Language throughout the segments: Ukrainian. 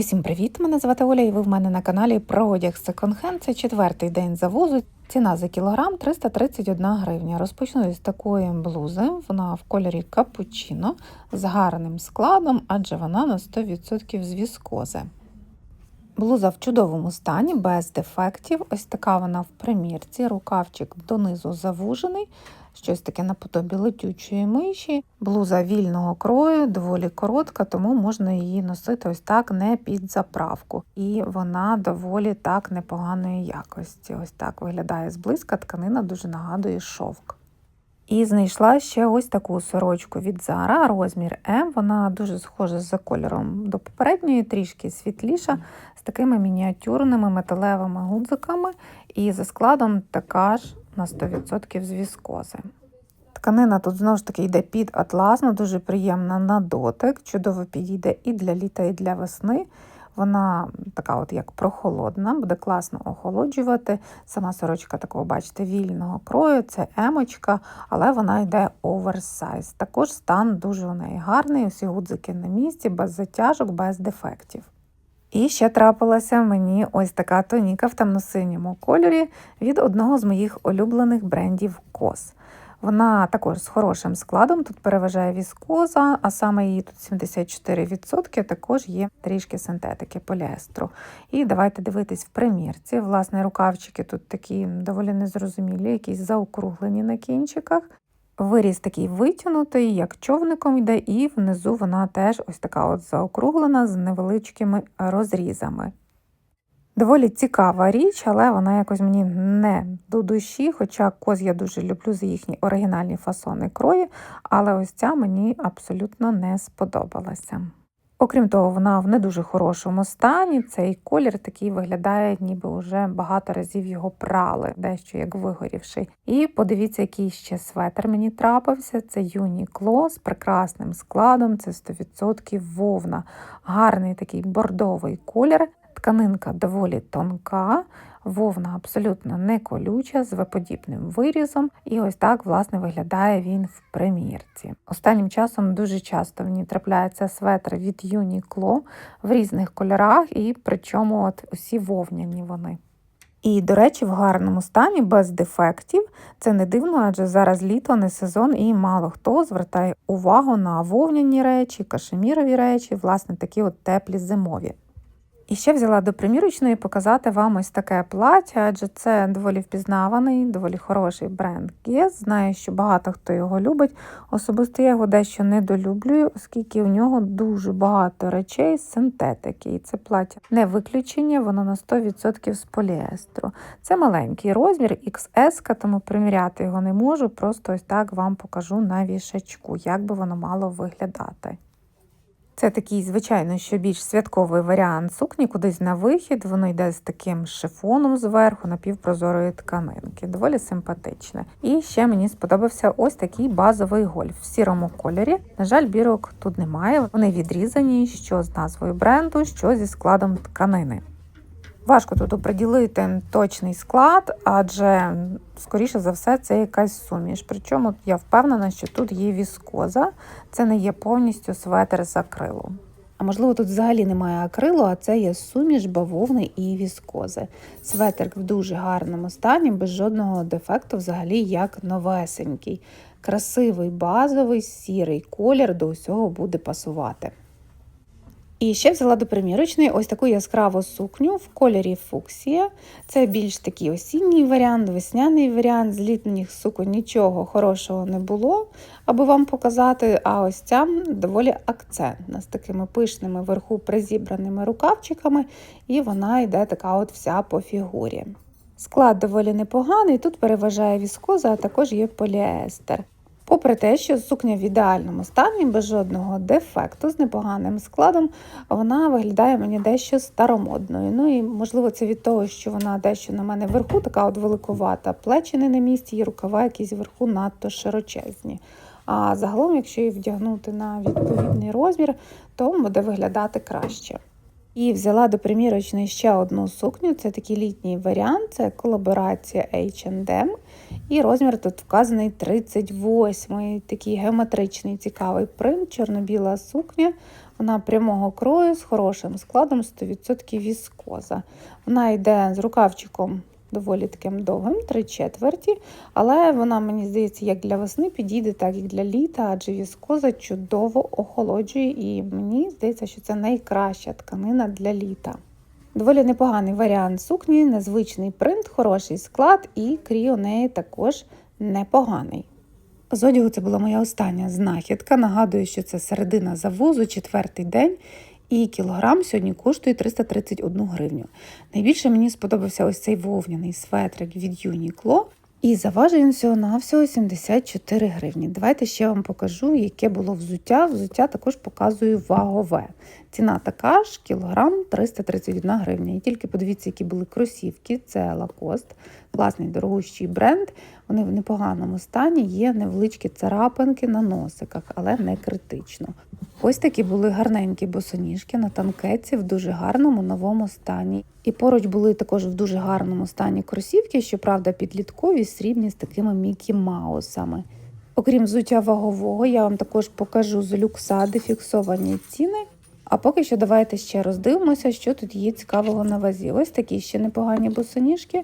Усім привіт! Мене звати Оля, і ви в мене на каналі про одяг секонд-хенд. Це четвертий день завозу. Ціна за кілограм 331 гривня. Розпочну із такої блузи. Вона в кольорі капучино з гарним складом, адже вона на 100% з віскози. Блуза в чудовому стані, без дефектів. Ось така вона в примірці, рукавчик донизу завужений, щось таке наподобі летючої миші. Блуза вільного крою, доволі коротка, тому можна її носити ось так не під заправку. І вона доволі так непоганої якості. Ось так виглядає зблизька, тканина дуже нагадує шовк. І знайшла ще ось таку сорочку від Zara, розмір М. Вона дуже схожа за кольором до попередньої, трішки світліша, з такими мініатюрними металевими гудзиками, і за складом така ж на 100% з віскози. Тканина тут знову ж таки йде під атласну, дуже приємна на дотик, чудово підійде і для літа, і для весни. Вона така, от як прохолодна, буде класно охолоджувати. Сама сорочка такого, бачите, вільного крою, це емочка, але вона йде оверсайз. Також стан дуже у неї гарний, усі гудзики на місці, без затяжок, без дефектів. І ще трапилася мені ось така тоніка в темно-синьому кольорі від одного з моїх улюблених брендів COS. Вона також з хорошим складом, тут переважає віскоза, а саме її тут 74%, також є трішки синтетики поліестру. І давайте дивитись в примірці. Власне, рукавчики тут такі доволі незрозумілі, якісь заокруглені на кінчиках. Виріз такий витягнутий, як човником йде, і внизу вона теж ось така от заокруглена з невеличкими розрізами. Доволі цікава річ, але вона якось мені не до душі, хоча коз я дуже люблю за їхні оригінальні фасони крої, але ось ця мені абсолютно не сподобалася. Окрім того, вона в не дуже хорошому стані. Цей колір такий виглядає, ніби вже багато разів його прали, дещо як вигорівший. І подивіться, який ще светр мені трапився. Це Юнікло з прекрасним складом, це 100% вовна, гарний такий бордовий колір. Тканинка доволі тонка, вовна абсолютно не колюча, з виподібним вирізом, і ось так, власне, виглядає він в примірці. Останнім часом дуже часто мені трапляються светри від Uniqlo в різних кольорах, і причому от усі вовняні вони. І, до речі, в гарному стані, без дефектів. Це не дивно, адже зараз літо, не сезон, і мало хто звертає увагу на вовняні речі, кашемірові речі, власне, такі от теплі зимові. І ще взяла до примірочної показати вам ось таке плаття, адже це доволі впізнаваний, доволі хороший бренд Guess. Знаю, що багато хто його любить. Особисто я його дещо недолюблюю, оскільки у нього дуже багато речей з синтетики. І це плаття не виключення, воно на 100% з поліестру. Це маленький розмір XS, тому приміряти його не можу. Просто ось так вам покажу на вішачку, як би воно мало виглядати. Це такий, звичайно, що більш святковий варіант сукні, кудись на вихід. Воно йде з таким шифоном зверху напівпрозорої тканинки. Доволі симпатичне. І ще мені сподобався ось такий базовий гольф в сірому кольорі. На жаль, бірок тут немає. Вони відрізані, що з назвою бренду, що зі складом тканини. Важко тут оприділити точний склад, адже, скоріше за все, це якась суміш. Причому я впевнена, що тут є віскоза, це не є повністю светр з акрилу. А можливо, тут взагалі немає акрилу, а це є суміш бавовни і віскози. Светр в дуже гарному стані, без жодного дефекту, взагалі як новесенький. Красивий базовий сірий колір до усього буде пасувати. І ще взяла до примірочної ось таку яскраву сукню в кольорі фуксія. Це більш такий осінній варіант, весняний варіант. З літніх суконь нічого хорошого не було, аби вам показати. А ось ця доволі акцентна, з такими пишними вверху призібраними рукавчиками, і вона йде така от вся по фігурі. Склад доволі непоганий, тут переважає віскоза, а також є поліестер. Попри те, що сукня в ідеальному стані, без жодного дефекту, з непоганим складом, вона виглядає мені дещо старомодною. Ну і можливо це від того, що вона дещо на мене вверху, така от великувата, плечі не на місці, і рукава якісь вверху надто широчезні. А загалом, якщо її вдягнути на відповідний розмір, то буде виглядати краще. І взяла до примірочної ще одну сукню. Це такий літній варіант, це колаборація H&M. І розмір тут вказаний 38 такий геометричний цікавий принт, чорно-біла сукня. Вона прямого крою з хорошим складом 100% віскоза. Вона йде з рукавчиком доволі таким довгим, три четверті, але вона, мені здається, як для весни підійде, так і для літа, адже віскоза чудово охолоджує, і мені здається, що це найкраща тканина для літа. Доволі непоганий варіант сукні, незвичний принт, хороший склад, і крій у неї також непоганий. З одягу це була моя остання знахідка. Нагадую, що це середина завозу, четвертий день, і кілограм сьогодні коштує 331 гривню. Найбільше мені сподобався ось цей вовняний светрик від Uniqlo. І заважив він всього на всього 74 гривні. Давайте ще вам покажу, яке було взуття. Взуття також показую вагове. Ціна така ж, кілограм 331 гривня. І тільки подивіться, які були кросівки. Це Lacoste, класний дорогущий бренд. Вони в непоганому стані, є невеличкі царапинки на носиках, але не критично. Ось такі були гарненькі босоніжки на танкеці в дуже гарному новому стані. І поруч були також в дуже гарному стані кросівки, щоправда, підліткові, срібні з такими Мікі Маусами. Окрім взуття вагового, я вам також покажу з люкса дефіксовані ціни. А поки що давайте ще роздивимося, що тут є цікавого на вазі. Ось такі ще непогані босоніжки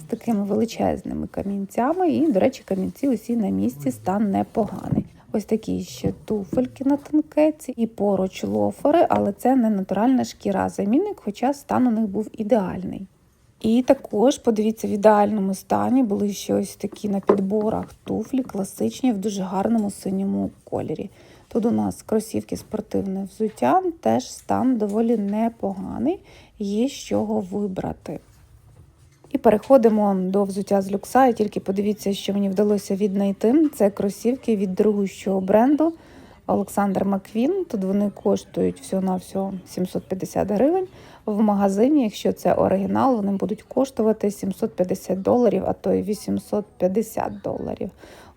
з такими величезними камінцями. І, до речі, камінці усі на місці, стан непоганий. Ось такі ще туфельки на танкеці і поруч лофери, але це не натуральна шкіра замінник, хоча стан у них був ідеальний. І також, подивіться, в ідеальному стані були ще ось такі на підборах туфлі, класичні в дуже гарному синьому кольорі. Тут у нас кросівки спортивне взуття, теж стан доволі непоганий, є з чого вибрати. І переходимо до взуття з люкса. І тільки подивіться, що мені вдалося віднайти. Це кросівки від дорогущого бренду Олександр Маквін. Тут вони коштують всього-навсього 750 гривень. В магазині, якщо це оригінал, вони будуть коштувати 750 доларів, а то й 850 доларів.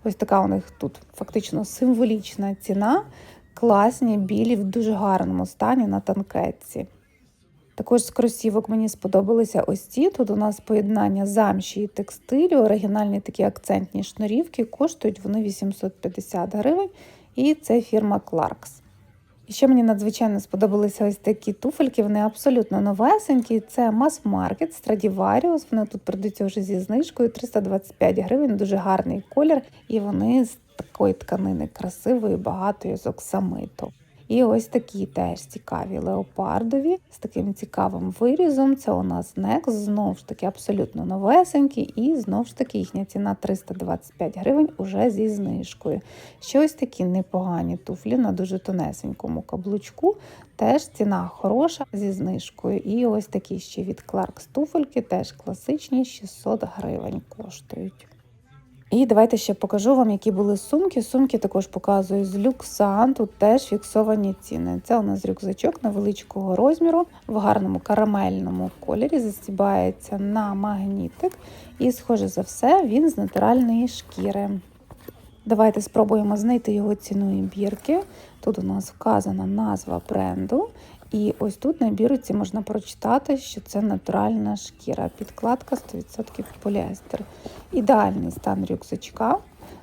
Ось така у них тут фактично символічна ціна. Класні, білі, в дуже гарному стані на танкетці. Також з кросівок мені сподобалися ось ці. Тут у нас поєднання замші і текстилю, оригінальні такі акцентні шнурівки, коштують вони 850 гривень, і це фірма Clarks. І ще мені надзвичайно сподобалися ось такі туфельки, вони абсолютно новесенькі. Це мас-маркет Stradivarius, Вони тут продаються вже зі знижкою 325 гривень, дуже гарний колір, і вони з такої тканини красивої, багатої з оксамиту. І ось такі теж цікаві леопардові з таким цікавим вирізом. Це у нас Next, знову ж таки абсолютно новесенькі, і знову ж таки їхня ціна 325 гривень уже зі знижкою. Ще ось такі непогані туфлі на дуже тонесенькому каблучку. Теж ціна хороша зі знижкою. І ось такі ще від Clarks туфельки, теж класичні, 600 гривень коштують. І давайте ще покажу вам, які були сумки. Сумки також показую з люкса. Тут теж фіксовані ціни. Це у нас рюкзачок невеличкого розміру, в гарному карамельному кольорі, застібається на магнітик. І, схоже за все, він з натуральної шкіри. Давайте спробуємо знайти його ціну і бірки. Тут у нас вказана назва бренду. І ось тут на бірці можна прочитати, що це натуральна шкіра. Підкладка 100% поліестер. Ідеальний стан рюкзачка,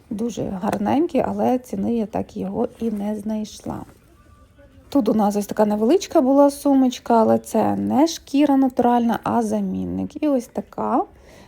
дуже гарненький, але ціни я так його і не знайшла. Тут у нас ось така невеличка була сумочка, але це не шкіра натуральна, а замінник. І ось така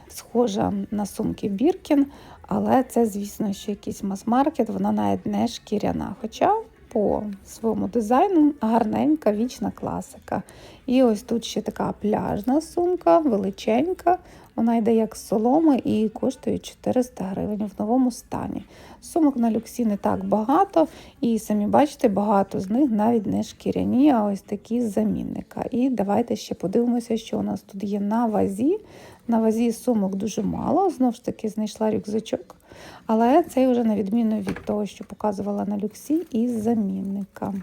схожа на сумки Біркін, але це, звісно, що якийсь мас-маркет, вона навіть не шкіряна. Хоча по своєму дизайну гарненька вічна класика. І ось тут ще така пляжна сумка, величенька. Вона йде як з соломи і коштує 400 гривень в новому стані. Сумок на люксі не так багато, і самі бачите, багато з них навіть не шкіряні, а ось такі з замінника. І давайте ще подивимося, що у нас тут є на вазі. На вазі сумок дуже мало, знову ж таки, знайшла рюкзачок. Але цей вже на відміну від того, що показувала на люксі, із замінника.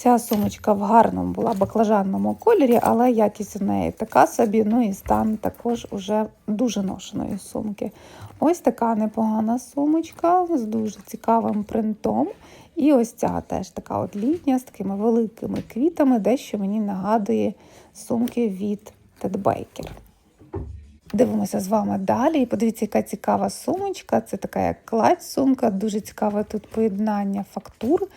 Ця сумочка в гарному була баклажанному кольорі, але якість у неї така собі, ну і стан також уже дуже ношеної сумки. Ось така непогана сумочка з дуже цікавим принтом. І ось ця теж така от літня з такими великими квітами, дещо мені нагадує сумки від Ted Baker. Дивимося з вами далі. Подивіться, яка цікава сумочка. Це така як кладь сумка, дуже цікаве тут поєднання фактур.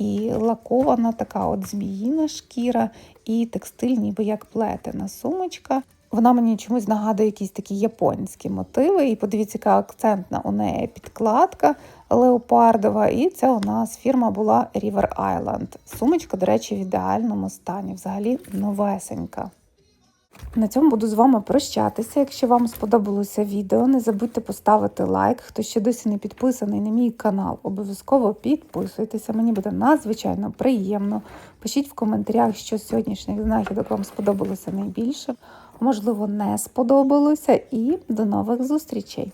І лакована така от зміїна шкіра, і текстиль, ніби як плетена сумочка. Вона мені чомусь нагадує якісь такі японські мотиви. І подивіться, яка акцентна у неї підкладка леопардова. І це у нас фірма була River Island. Сумочка, до речі, в ідеальному стані, взагалі новесенька. На цьому буду з вами прощатися. Якщо вам сподобалося відео, не забудьте поставити лайк. Хто ще досі не підписаний на мій канал, обов'язково підписуйтеся. Мені буде надзвичайно приємно. Пишіть в коментарях, що з сьогоднішніх знахідок вам сподобалося найбільше, можливо, не сподобалося. І до нових зустрічей!